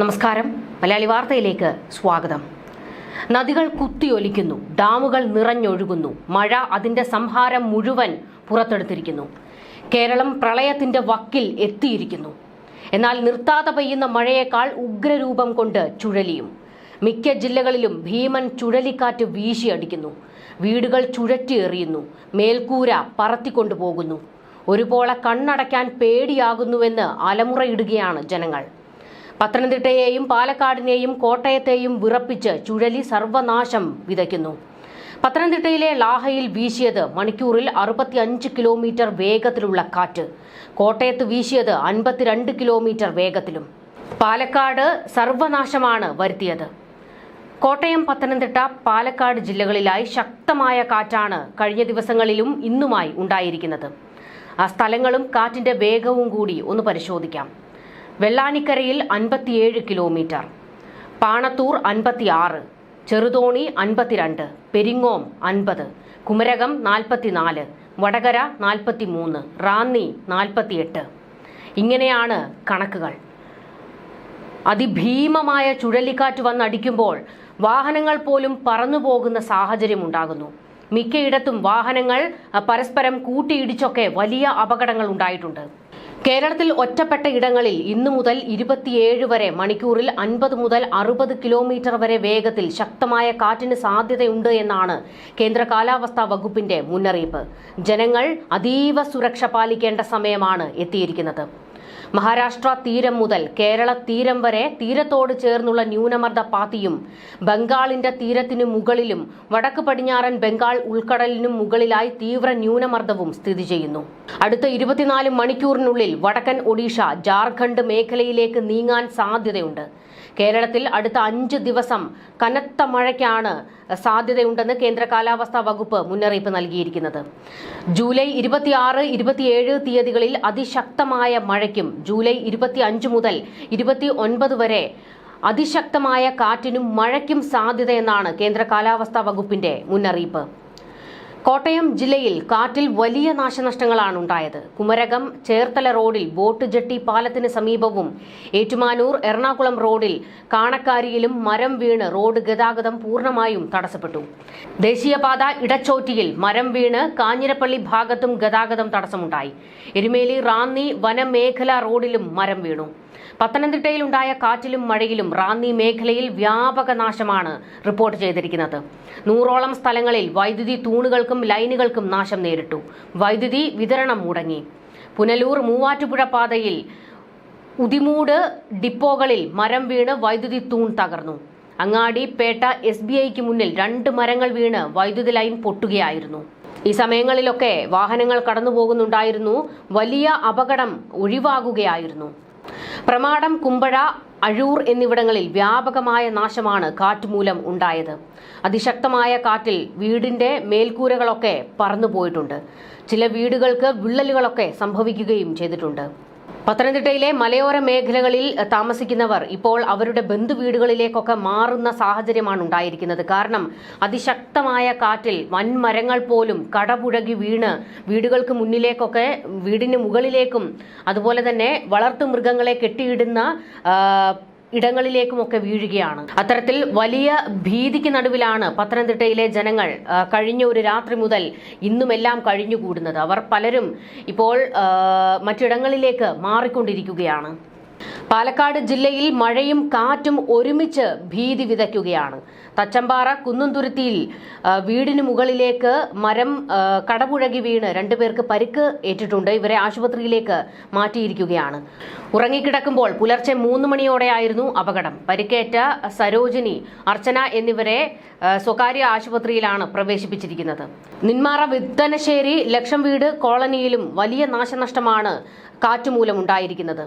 നമസ്കാരം. മലയാളി വാർത്തയിലേക്ക് സ്വാഗതം. നദികൾ കുത്തിയൊലിക്കുന്നു ഡാമുകൾ നിറഞ്ഞൊഴുകുന്നു മഴ അതിന്റെ സംഹാരം മുഴുവൻ പുറത്തെടുത്തിരിക്കുന്നു. കേരളം പ്രളയത്തിന്റെ വക്കിൽ എത്തിയിരിക്കുന്നു. എന്നാൽ നിർത്താതെ പെയ്യുന്ന മഴയേക്കാൾ ഉഗ്രരൂപം കൊണ്ട് ചുഴലിയും. മിക്ക ജില്ലകളിലും ഭീമൻ ചുഴലിക്കാറ്റ് വീശിയടിക്കുന്നു. വീടുകൾ ചുഴറ്റിയെറിയുന്നു മേൽക്കൂര പറത്തിക്കൊണ്ടുപോകുന്നു. ഒരുപോലെ കണ്ണടയ്ക്കാൻ പേടിയാകുന്നുവെന്ന് അലമുറയിടുകയാണ് ജനങ്ങൾ. പത്തനംതിട്ടയെയും പാലക്കാടിനെയും കോട്ടയത്തെയും വിറപ്പിച്ച് ചുഴലി സർവനാശം വിതയ്ക്കുന്നു. പത്തനംതിട്ടയിലെ ലാഹയിൽ വീശിയത് മണിക്കൂറിൽ അറുപത്തിയഞ്ച് കിലോമീറ്റർ വേഗത്തിലുള്ള കാറ്റ്. കോട്ടയത്ത് വീശിയത് അൻപത്തിരണ്ട് കിലോമീറ്റർ വേഗത്തിലും. പാലക്കാട് സർവനാശമാണ് വരുത്തിയത്. കോട്ടയം പത്തനംതിട്ട പാലക്കാട് ജില്ലകളിലായി ശക്തമായ കാറ്റാണ് കഴിഞ്ഞ ദിവസങ്ങളിലും ഇന്നുമായി ഉണ്ടായിരിക്കുന്നത്. ആ സ്ഥലങ്ങളും കാറ്റിന്റെ വേഗവും കൂടി ഒന്ന് പരിശോധിക്കാം. വെള്ളാനിക്കരയിൽ അൻപത്തിയേഴ് കിലോമീറ്റർ പാണത്തൂർ അൻപത്തിയാറ് ചെറുതോണി അൻപത്തിരണ്ട് പെരിങ്ങോം അൻപത് കുമരകം നാൽപ്പത്തിനാല് വടകര നാൽപ്പത്തിമൂന്ന് റാന്നി നാൽപ്പത്തിയെട്ട്. ഇങ്ങനെയാണ് കണക്കുകൾ. അതിഭീമമായ ചുഴലിക്കാറ്റ് വന്നടിക്കുമ്പോൾ വാഹനങ്ങൾ പോലും പറന്നുപോകുന്ന സാഹചര്യം ഉണ്ടാകുന്നു മിക്കയിടത്തും വാഹനങ്ങൾ പരസ്പരം കൂട്ടിയിടിച്ചൊക്കെ വലിയ അപകടങ്ങൾ ഉണ്ടായിട്ടുണ്ട്. കേരളത്തിൽ ഒറ്റപ്പെട്ട ഇടങ്ങളിൽ ഇന്നു മുതൽ ഇരുപത്തിയേഴ് വരെ മണിക്കൂറിൽ അൻപത് മുതൽ അറുപത് കിലോമീറ്റർ വരെ വേഗത്തിൽ ശക്തമായ കാറ്റിന് സാധ്യതയുണ്ട് എന്നാണ് കേന്ദ്ര കാലാവസ്ഥാ വകുപ്പിന്റെ മുന്നറിയിപ്പ്. ജനങ്ങൾ അതീവ സുരക്ഷ പാലിക്കേണ്ട സമയമാണ് എത്തിയിരിക്കുന്നത്. മഹാരാഷ്ട്ര തീരം മുതൽ കേരള തീരം വരെ തീരത്തോട് ചേർന്നുള്ള ന്യൂനമർദ്ദ പാത്തിയും ബംഗാളിന്റെ തീരത്തിനു മുകളിലും വടക്ക് പടിഞ്ഞാറൻ ബംഗാൾ ഉൾക്കടലിനും മുകളിലായി തീവ്ര ന്യൂനമർദ്ദവും സ്ഥിതി ചെയ്യുന്നു. അടുത്ത ഇരുപത്തിനാല് മണിക്കൂറിനുള്ളിൽ വടക്കൻ ഒഡീഷ ജാർഖണ്ഡ് മേഖലയിലേക്ക് നീങ്ങാൻ സാധ്യതയുണ്ട്. കേരളത്തിൽ അടുത്ത അഞ്ച് ദിവസം കനത്ത മഴയ്ക്കാണ് സാധ്യതയുണ്ടെന്ന് കേന്ദ്ര കാലാവസ്ഥാ വകുപ്പ് മുന്നറിയിപ്പ് നൽകിയിരിക്കുന്നത്. ജൂലൈ ഇരുപത്തിയാറ് ഇരുപത്തിയേഴ് തീയതികളിൽ അതിശക്തമായ മഴയ്ക്കും ജൂലൈ ഇരുപത്തി അഞ്ച് മുതൽ ഇരുപത്തി ഒൻപത് വരെ അതിശക്തമായ കാറ്റിനും മഴയ്ക്കും സാധ്യതയെന്നാണ് കേന്ദ്ര കാലാവസ്ഥാ വകുപ്പിന്റെ മുന്നറിയിപ്പ്. കോട്ടയം ജില്ലയിൽ കാറ്റിൽ വലിയ നാശനഷ്ടങ്ങളാണ് ഉണ്ടായത്. കുമരകം ചേർത്തല റോഡിൽ ബോട്ട് ജെട്ടി പാലത്തിന് സമീപവും ഏറ്റുമാനൂർ എറണാകുളം റോഡിൽ കാണക്കാരിയിലും മരം വീണ് റോഡ് ഗതാഗതം പൂർണമായും തടസ്സപ്പെട്ടു. ദേശീയപാത ഇടച്ചോറ്റിയിൽ മരം വീണ് കാഞ്ഞിരപ്പള്ളി ഭാഗത്തും ഗതാഗതം തടസ്സമുണ്ടായി. എരുമേലി റാന്നി വനമേഖല റോഡിലും മരം വീണു. പത്തനംതിട്ടയിലുണ്ടായ കാറ്റിലും മഴയിലും റാന്നി മേഖലയിൽ വ്യാപക നാശമാണ് റിപ്പോർട്ട് ചെയ്തിരിക്കുന്നത്. നൂറോളം സ്ഥലങ്ങളിൽ വൈദ്യുതി തൂണുകൾക്കും ലൈനുകൾക്കും നാശം നേരിട്ടു. വൈദ്യുതി വിതരണം മുടങ്ങി. പുനലൂർ മൂവാറ്റുപുഴ പാതയിൽ ഉദിമൂട് ഡിപ്പോകളിൽ മരം വീണ് വൈദ്യുതി തൂൺ തകർന്നു. അങ്ങാടി പേട്ട എസ് ബി ഐക്ക് മുന്നിൽ രണ്ട് മരങ്ങൾ വീണ് വൈദ്യുതി ലൈൻ പൊട്ടുകയായിരുന്നു. ഈ സമയങ്ങളിലൊക്കെ വാഹനങ്ങൾ കടന്നുപോകുന്നുണ്ടായിരുന്നു. വലിയ അപകടം ഒഴിവാകുകയായിരുന്നു. പ്രമാടം കുമ്പഴ അഴൂർ എന്നിവിടങ്ങളിൽ വ്യാപകമായ നാശമാണ് കാറ്റുമൂലം ഉണ്ടായത്. അതിശക്തമായ കാറ്റിൽ വീടിന്റെ മേൽക്കൂരകളൊക്കെ പറന്നുപോയിട്ടുണ്ട്. ചില വീടുകൾക്ക് വിള്ളലുകളൊക്കെ സംഭവിക്കുകയും ചെയ്തിട്ടുണ്ട്. പത്തനംതിട്ടയിലെ മലയോര മേഖലകളിൽ താമസിക്കുന്നവർ ഇപ്പോൾ അവരുടെ ബന്ധുവീടുകളിലേക്കൊക്കെ മാറുന്ന സാഹചര്യമാണ് ഉണ്ടായിരിക്കുന്നത്. കാരണം അതിശക്തമായ കാറ്റിൽ വൻമരങ്ങൾ പോലും കടപുഴകി വീണ് വീടുകൾക്ക് മുന്നിലേക്കൊക്കെ വീടിന് മുകളിലേക്കും അതുപോലെ തന്നെ വളർത്തു മൃഗങ്ങളെ കെട്ടിയിടുന്ന ഇടങ്ങളിലേക്കുമൊക്കെ വീഴുകയാണ്. അത്തരത്തിൽ വലിയ ഭീതിക്ക് നടുവിലാണ് പത്തനംതിട്ടയിലെ ജനങ്ങൾ കഴിഞ്ഞ ഒരു രാത്രി മുതൽ ഇന്നുമെല്ലാം കഴിഞ്ഞുകൂടുന്നത്. അവർ പലരും ഇപ്പോൾ മറ്റിടങ്ങളിലേക്ക് മാറിക്കൊണ്ടിരിക്കുകയാണ്. പാലക്കാട് ജില്ലയിൽ മഴയും കാറ്റും ഒരുമിച്ച് ഭീതി വിതയ്ക്കുകയാണ്. തച്ചമ്പാറ കുന്നുംതുരുത്തിയിൽ വീടിന് മുകളിലേക്ക് മരം കടപുഴകി വീണ് രണ്ടുപേർക്ക് പരിക്ക് ഏറ്റിട്ടുണ്ട്. ഇവരെ ആശുപത്രിയിലേക്ക് മാറ്റിയിരിക്കുകയാണ്. ഉറങ്ങിക്കിടക്കുമ്പോൾ പുലർച്ചെ മൂന്ന് മണിയോടെയായിരുന്നു അപകടം. പരിക്കേറ്റ സരോജിനി അർച്ചന എന്നിവരെ സ്വകാര്യ ആശുപത്രിയിലാണ് പ്രവേശിപ്പിച്ചിരിക്കുന്നത്. നിന്മാറ വിത്തനശ്ശേരി ലക്ഷം വീട് കോളനിയിലും വലിയ നാശനഷ്ടമാണ് കാറ്റുമൂലം ഉണ്ടായിരിക്കുന്നത്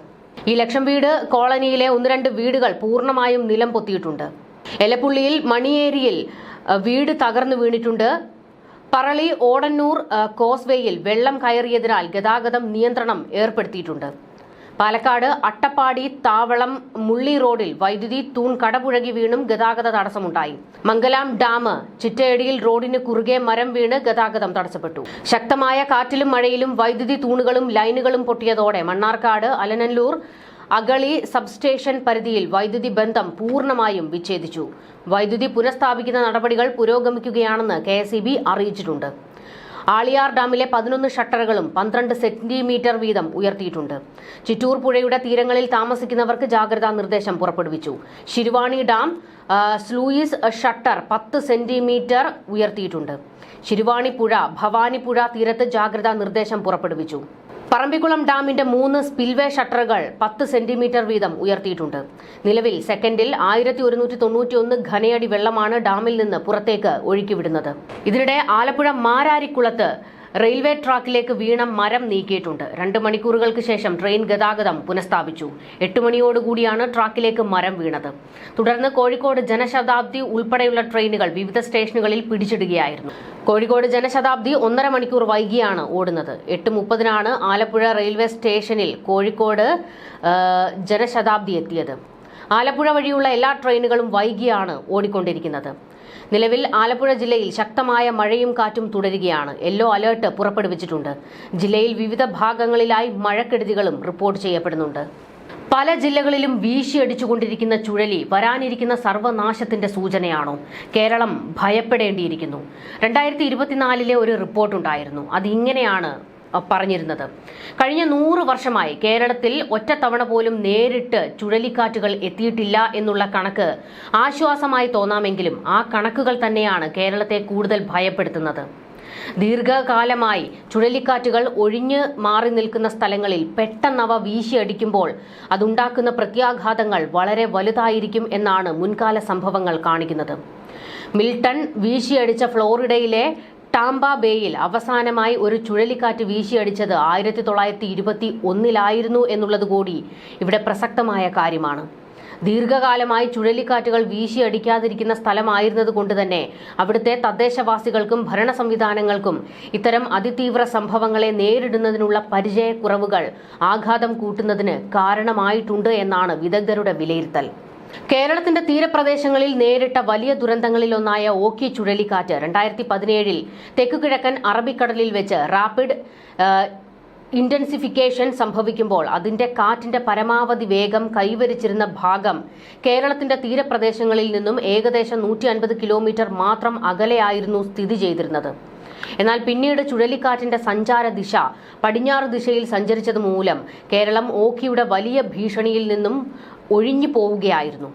ഈ ലക്ഷം വീട് കോളനിയിലെ ഒന്ന് രണ്ട് വീടുകൾ പൂർണമായും നിലം പൊത്തിയിട്ടുണ്ട്. എലപ്പുള്ളിയിൽ മണിയേരിയിൽ വീട് തകർന്നു വീണിട്ടുണ്ട്. പറളി ഓടന്നൂർ കോസ്വേയിൽ വെള്ളം കയറിയതിനാൽ ഗതാഗതം നിയന്ത്രണം ഏർപ്പെടുത്തിയിട്ടുണ്ട്. പാലക്കാട് അട്ടപ്പാടി താവളം മുള്ളി റോഡിൽ വൈദ്യുതി തൂൺ കടപുഴകി വീണും ഗതാഗത തടസ്സമുണ്ടായി. മംഗലാം ഡാം ചിറ്റയടിയിൽ റോഡിന് കുറുകെ മരം വീണ് ഗതാഗതം തടസ്സപ്പെട്ടു. ശക്തമായ കാറ്റിലും മഴയിലും വൈദ്യുതി തൂണുകളും ലൈനുകളും പൊട്ടിയതോടെ മണ്ണാർക്കാട് അലനല്ലൂർ അഗളി സബ്സ്റ്റേഷൻ പരിധിയിൽ വൈദ്യുതി ബന്ധം പൂർണമായും വിച്ഛേദിച്ചു. വൈദ്യുതി പുനഃസ്ഥാപിക്കുന്ന നടപടികൾ പുരോഗമിക്കുകയാണെന്ന് കെ അറിയിച്ചിട്ടുണ്ട്. ആളിയാർ ഡാമിലെ പതിനൊന്ന് ഷട്ടറുകളും പന്ത്രണ്ട് സെന്റിമീറ്റർ വീതം ഉയർത്തിയിട്ടുണ്ട്. ചിറ്റൂർ പുഴയുടെ തീരങ്ങളിൽ താമസിക്കുന്നവർക്ക് ജാഗ്രതാ നിർദ്ദേശം പുറപ്പെടുവിച്ചു. ശിരുവാണി ഡാം സ്ലൂയിസ് ഷട്ടർ പത്ത് സെന്റിമീറ്റർ ഉയർത്തിയിട്ടുണ്ട്. ശിരുവാണി പുഴ ഭവാനി പുഴ തീരത്ത് ജാഗ്രതാ നിർദ്ദേശം പുറപ്പെടുവിച്ചു. പറമ്പിക്കുളം ഡാമിന്റെ മൂന്ന് സ്പിൽവേ ഷട്ടറുകൾ പത്ത് സെന്റിമീറ്റർ വീതം ഉയർത്തിയിട്ടുണ്ട്. നിലവിൽ സെക്കൻഡിൽ ആയിരത്തി ഒരുന്നൂറ്റി തൊണ്ണൂറ്റിയൊന്ന് ഘനയടി വെള്ളമാണ് ഡാമിൽ നിന്ന് പുറത്തേക്ക് ഒഴുക്കിവിടുന്നത്. ഇതിനിടെ ആലപ്പുഴ മാരാരിക്കുളത്ത് റെയിൽവേ ട്രാക്കിലേക്ക് വീണ മരം നീക്കിയിട്ടുണ്ട്. രണ്ട് മണിക്കൂറുകൾക്ക് ശേഷം ട്രെയിൻ ഗതാഗതം പുനഃസ്ഥാപിച്ചു. എട്ട് മണിയോടുകൂടിയാണ് ട്രാക്കിലേക്ക് മരം വീണത്. തുടർന്ന് കോഴിക്കോട് ജനശതാബ്ദി ഉൾപ്പെടെയുള്ള ട്രെയിനുകൾ വിവിധ സ്റ്റേഷനുകളിൽ പിടിച്ചിടുകയായിരുന്നു. കോഴിക്കോട് ജനശതാബ്ദി ഒന്നര മണിക്കൂർ വൈകിയാണ് ഓടുന്നത്. എട്ട് മുപ്പതിനാണ് ആലപ്പുഴ റെയിൽവേ സ്റ്റേഷനിൽ കോഴിക്കോട് ജനശതാബ്ദി എത്തിയത്. ആലപ്പുഴ വഴിയുള്ള എല്ലാ ട്രെയിനുകളും വൈകിയാണ് ഓടിക്കൊണ്ടിരിക്കുന്നത്. നിലവിൽ ആലപ്പുഴ ജില്ലയിൽ ശക്തമായ മഴയും കാറ്റും തുടരുകയാണ്. യെല്ലോ അലേർട്ട് പുറപ്പെടുവിച്ചിട്ടുണ്ട്. ജില്ലയിൽ വിവിധ ഭാഗങ്ങളിലായി മഴക്കെടുതികളും റിപ്പോർട്ട് ചെയ്യപ്പെടുന്നുണ്ട്. പല ജില്ലകളിലും വീശിയടിച്ചുകൊണ്ടിരിക്കുന്ന ചുഴലി വരാനിരിക്കുന്ന സർവനാശത്തിന്റെ സൂചനയാണോ? കേരളം ഭയപ്പെടേണ്ടിയിരിക്കുന്നു. രണ്ടായിരത്തി ഇരുപത്തിനാലിലെ ഒരു റിപ്പോർട്ടുണ്ടായിരുന്നു. അത് ഇങ്ങനെയാണ് അഹ് പറഞ്ഞിരുന്നത്. കഴിഞ്ഞ നൂറ് വർഷമായി കേരളത്തിൽ ഒറ്റത്തവണ പോലും നേരിട്ട് ചുഴലിക്കാറ്റുകൾ എത്തിയിട്ടില്ല എന്നുള്ള കണക്ക് ആശ്വാസമായി തോന്നാമെങ്കിലും ആ കണക്കുകൾ തന്നെയാണ് കേരളത്തെ കൂടുതൽ ഭയപ്പെടുത്തുന്നത്. ദീർഘകാലമായി ചുഴലിക്കാറ്റുകൾ ഒഴിഞ്ഞ് മാറി നിൽക്കുന്ന സ്ഥലങ്ങളിൽ പെട്ടെന്നവ വീശിയടിക്കുമ്പോൾ അതുണ്ടാക്കുന്ന പ്രത്യാഘാതങ്ങൾ വളരെ വലുതായിരിക്കും എന്നാണ് മുൻകാല സംഭവങ്ങൾ കാണിക്കുന്നത്. മിൽട്ടൺ വീശിയടിച്ച ഫ്ലോറിഡയിലെ ടാംബ ബേയിൽ അവസാനമായി ഒരു ചുഴലിക്കാറ്റ് വീശിയടിച്ചത് ആയിരത്തി തൊള്ളായിരത്തി ഇരുപത്തി ഒന്നിലായിരുന്നു എന്നുള്ളത് കൂടി ഇവിടെ പ്രസക്തമായ കാര്യമാണ്. ദീർഘകാലമായി ചുഴലിക്കാറ്റുകൾ വീശിയടിക്കാതിരിക്കുന്ന സ്ഥലമായിരുന്നത് കൊണ്ട് തന്നെ അവിടുത്തെ തദ്ദേശവാസികൾക്കും ഭരണ സംവിധാനങ്ങൾക്കും ഇത്തരം അതിതീവ്ര സംഭവങ്ങളെ നേരിടുന്നതിനുള്ള പരിചയക്കുറവുകൾ ആഘാതം കൂട്ടുന്നതിന് കാരണമായിട്ടുണ്ട് എന്നാണ് വിദഗ്ധരുടെ വിലയിരുത്തൽ. കേരളത്തിന്റെ തീരപ്രദേശങ്ങളിൽ നേരിട്ട വലിയ ദുരന്തങ്ങളിലൊന്നായ ഓക്കി ചുഴലിക്കാറ്റ് രണ്ടായിരത്തി പതിനേഴിൽ തെക്കുകിഴക്കൻ അറബിക്കടലിൽ വെച്ച് റാപ്പിഡ് ഇന്റൻസിഫിക്കേഷൻ സംഭവിക്കുമ്പോൾ അതിന്റെ കാറ്റിന്റെ പരമാവധി വേഗം കൈവരിച്ചിരുന്ന ഭാഗം കേരളത്തിന്റെ തീരപ്രദേശങ്ങളിൽ നിന്നും ഏകദേശം നൂറ്റി കിലോമീറ്റർ മാത്രം അകലെയായിരുന്നു സ്ഥിതി ചെയ്തിരുന്നത്. എന്നാൽ പിന്നീട് ചുഴലിക്കാറ്റിന്റെ സഞ്ചാര ദിശ പടിഞ്ഞാറ് ദിശയിൽ സഞ്ചരിച്ചത് മൂലം കേരളം ഓഖിയുടെ വലിയ ഭീഷണിയിൽ നിന്നും ഒഴിഞ്ഞു പോവുകയായിരുന്നു.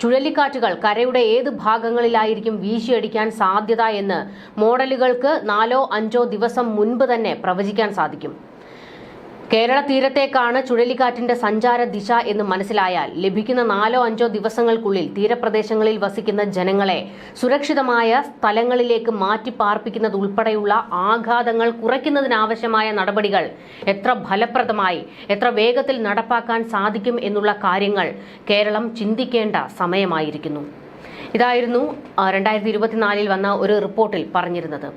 ചുഴലിക്കാറ്റുകൾ കരയുടെ ഏത് ഭാഗങ്ങളിലായിരിക്കും വീശിയടിക്കാൻ സാധ്യത എന്ന് മോഡലുകൾക്ക് നാലോ അഞ്ചോ ദിവസം മുൻപ് തന്നെ പ്രവചിക്കാൻ സാധിക്കും. കേരള തീരത്തേക്കാണ് ചുഴലിക്കാറ്റിന്റെ സഞ്ചാര ദിശ എന്ന് മനസ്സിലായാൽ ലഭിക്കുന്ന നാലോ അഞ്ചോ ദിവസങ്ങൾക്കുള്ളിൽ തീരപ്രദേശങ്ങളിൽ വസിക്കുന്ന ജനങ്ങളെ സുരക്ഷിതമായ സ്ഥലങ്ങളിലേക്ക് മാറ്റി പാർപ്പിക്കുന്നതുൾപ്പെടെയുള്ള ആഘാതങ്ങൾ കുറയ്ക്കുന്നതിനാവശ്യമായ നടപടികൾ എത്ര ഫലപ്രദമായി എത്ര വേഗത്തിൽ നടപ്പാക്കാൻ സാധിക്കും എന്നുള്ള കാര്യങ്ങൾ കേരളം ചിന്തിക്കേണ്ട സമയമായിരിക്കുന്നു. ഇതായിരുന്നു രണ്ടായിരത്തി ഇരുപത്തിനാലിൽ വന്ന ഒരു റിപ്പോർട്ടിൽ പറഞ്ഞിരുന്നത്.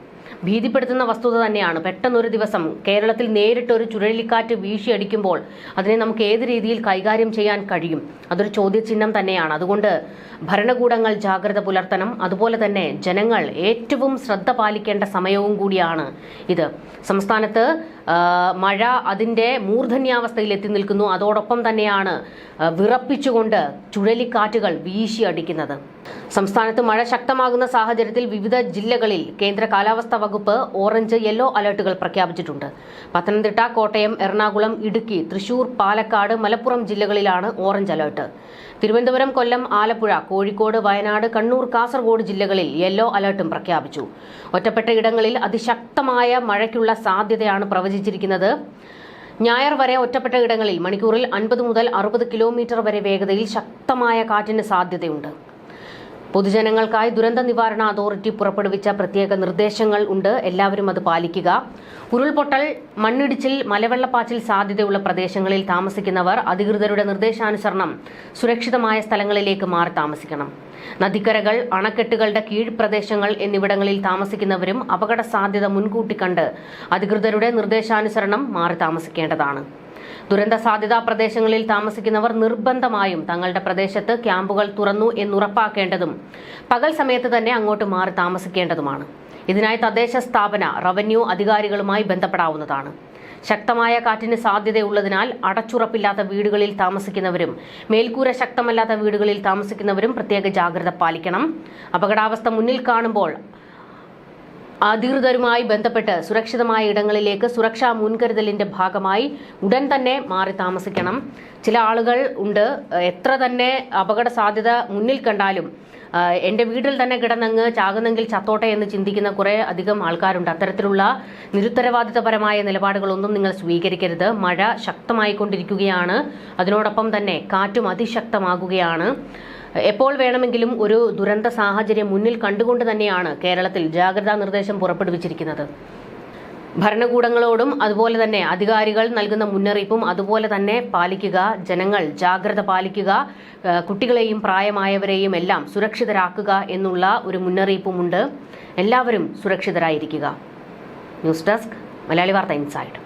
ഭീതിപ്പെടുത്തുന്ന വസ്തുത തന്നെയാണ്. പെട്ടെന്നൊരു ദിവസം കേരളത്തിൽ നേരിട്ട് ഒരു ചുഴലിക്കാറ്റ് വീശിയടിക്കുമ്പോൾ അതിനെ നമുക്ക് ഏത് രീതിയിൽ കൈകാര്യം ചെയ്യാൻ കഴിയും? അതൊരു ചോദ്യചിഹ്നം തന്നെയാണ്. അതുകൊണ്ട് ഭരണകൂടങ്ങൾ ജാഗ്രത പുലർത്തണം. അതുപോലെ തന്നെ ജനങ്ങൾ ഏറ്റവും ശ്രദ്ധ പാലിക്കേണ്ട സമയവും കൂടിയാണ് ഇത്. സംസ്ഥാനത്ത് മഴ അതിന്റെ മൂർധന്യാവസ്ഥയിൽ എത്തി നിൽക്കുന്നു. അതോടൊപ്പം തന്നെയാണ് വിറപ്പിച്ചുകൊണ്ട് ചുഴലിക്കാറ്റുകൾ വീശിയടിക്കുന്നത്. സംസ്ഥാനത്ത് മഴ ശക്തമാകുന്ന സാഹചര്യത്തിൽ വിവിധ ജില്ലകളിൽ കേന്ദ്ര കാലാവസ്ഥാ വകുപ്പ് ഓറഞ്ച് യെല്ലോ അലർട്ടുകൾ പ്രഖ്യാപിച്ചിട്ടുണ്ട്. പത്തനംതിട്ട കോട്ടയം എറണാകുളം ഇടുക്കി തൃശൂർ പാലക്കാട് മലപ്പുറം ജില്ലകളിലാണ് ഓറഞ്ച് അലർട്ട്. തിരുവനന്തപുരം കൊല്ലം ആലപ്പുഴ കോഴിക്കോട് വയനാട് കണ്ണൂർ കാസർഗോഡ് ജില്ലകളിൽ യെല്ലോ അലർട്ടും പ്രഖ്യാപിച്ചു. ഒറ്റപ്പെട്ട ഇടങ്ങളിൽ അതിശക്തമായ മഴയ്ക്കുള്ള സാധ്യതയാണ് പ്രവചിച്ചിരിക്കുന്നത്. ഞായർ വരെ ഒറ്റപ്പെട്ട ഇടങ്ങളിൽ മണിക്കൂറിൽ അൻപത് മുതൽ അറുപത് കിലോമീറ്റർ വരെ വേഗതയിൽ ശക്തമായ കാറ്റിന് സാധ്യതയുണ്ട്. പൊതുജനങ്ങൾക്കായി ദുരന്ത നിവാരണ അതോറിറ്റി പുറപ്പെടുവിച്ച പ്രത്യേക നിർദ്ദേശങ്ങൾ ഉണ്ട്. എല്ലാവരും അത് പാലിക്കുക. ഉരുൾപൊട്ടൽ മണ്ണിടിച്ചിൽ മലവെള്ളപ്പാച്ചിൽ സാധ്യതയുള്ള പ്രദേശങ്ങളിൽ താമസിക്കുന്നവർ അധികൃതരുടെ നിർദ്ദേശാനുസരണം സുരക്ഷിതമായ സ്ഥലങ്ങളിലേക്ക് മാറി താമസിക്കണം. നദിക്കരകൾ അണക്കെട്ടുകളുടെ കീഴ്പ്രദേശങ്ങൾ എന്നിവിടങ്ങളിൽ താമസിക്കുന്നവരും അപകട സാധ്യത മുൻകൂട്ടി കണ്ട് അധികൃതരുടെ നിർദ്ദേശാനുസരണം മാറി താമസിക്കേണ്ടതാണ്. ദുരന്ത സാധ്യതാ പ്രദേശങ്ങളിൽ താമസിക്കുന്നവർ നിർബന്ധമായും തങ്ങളുടെ പ്രദേശത്ത് ക്യാമ്പുകൾ തുറന്നു എന്നുറപ്പാക്കേണ്ടതും പകൽ സമയത്ത് തന്നെ അങ്ങോട്ട് മാറി താമസിക്കേണ്ടതുമാണ്. ഇതിനായി തദ്ദേശ സ്ഥാപന റവന്യൂ അധികാരികളുമായി ബന്ധപ്പെടാവുന്നതാണ്. ശക്തമായ കാറ്റിന് സാധ്യതയുള്ളതിനാൽ അടച്ചുറപ്പില്ലാത്ത വീടുകളിൽ താമസിക്കുന്നവരും മേൽക്കൂര ശക്തമല്ലാത്ത വീടുകളിൽ താമസിക്കുന്നവരും പ്രത്യേക ജാഗ്രത പാലിക്കണം. അപകടാവസ്ഥ മുന്നിൽ കാണുമ്പോൾ അധികൃതരുമായി ബന്ധപ്പെട്ട് സുരക്ഷിതമായ ഇടങ്ങളിലേക്ക് സുരക്ഷാ മുൻകരുതലിന്റെ ഭാഗമായി ഉടൻ തന്നെ മാറി താമസിക്കണം. ചില ആളുകൾ ഉണ്ട്. എത്ര തന്നെ അപകട സാധ്യത മുന്നിൽ കണ്ടാലും എന്റെ വീട്ടിൽ തന്നെ കിടന്നങ്ങ് ചാകുന്നെങ്കിൽ ചത്തോട്ടെ എന്ന് ചിന്തിക്കുന്ന കുറേ അധികം ആൾക്കാരുണ്ട്. അത്തരത്തിലുള്ള നിരുത്തരവാദിത്തപരമായ നിലപാടുകളൊന്നും നിങ്ങൾ സ്വീകരിക്കരുത്. മഴ ശക്തമായിക്കൊണ്ടിരിക്കുകയാണ്. അതിനോടൊപ്പം തന്നെ കാറ്റും അതിശക്തമാകുകയാണ്. എപ്പോൾ വേണമെങ്കിലും ഒരു ദുരന്ത സാഹചര്യം മുന്നിൽ കണ്ടുകൊണ്ട് തന്നെയാണ് കേരളത്തിൽ ജാഗ്രതാ നിർദ്ദേശം പുറപ്പെടുവിച്ചിരിക്കുന്നത്. ഭരണകൂടങ്ങളോടും അതുപോലെ തന്നെ അധികാരികൾ നൽകുന്ന മുന്നറിയിപ്പും അതുപോലെ തന്നെ പാലിക്കുക ജനങ്ങൾ ജാഗ്രത പാലിക്കുക കുട്ടികളെയും പ്രായമായവരെയും എല്ലാം സുരക്ഷിതരാക്കുക എന്നുള്ള ഒരു മുന്നറിയിപ്പുമുണ്ട്. എല്ലാവരും സുരക്ഷിതരായിരിക്കുക. ന്യൂസ് ഡെസ്ക് മലയാളി വാർത്ത ഇൻസൈഡ്.